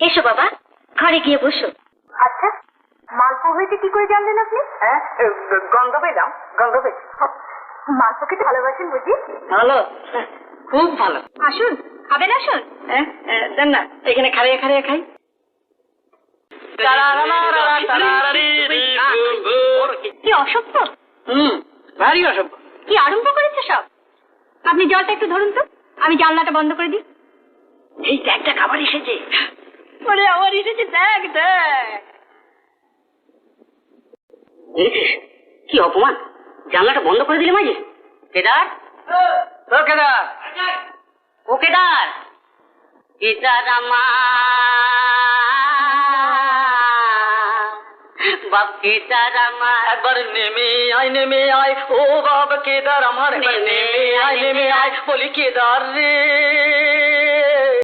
এসো বাবা ঘরে গিয়ে বসো। আচ্ছা মালপো হয়েছে কি করে জানলেন আপনি? হ্যাঁ গন্ধ পেলাম গন্ধ মালপোকে ভালোবাসেন বুঝি? ভালো খুব ভালো। আসুন খাবেন আসুন। দেন না এখানে খাড়িয়ে খাড়িয়ে খাই। কি অসভ্য? হুম ভারী অসভ্য। কি আরম্ভ করেছে সব? আপনি জলটা একটু ধরুন তো আমি জানলাটা বন্ধ করে দিই। এই একটা খাবার এসেছে। ওরে আমার এসেছে দেখ দেখ। দেখেছিস কি অপমান? জানলাটা বন্ধ করে দিলে মাঝে? কেদার? ও কেদার। ও কেদার? কেদার বাপ কেদার আমার। একবার নেমে আয় নেমে আয়। ও বাপ কেদার আমার। নেমে আয় নেমে আয়। বলি কেদার রে।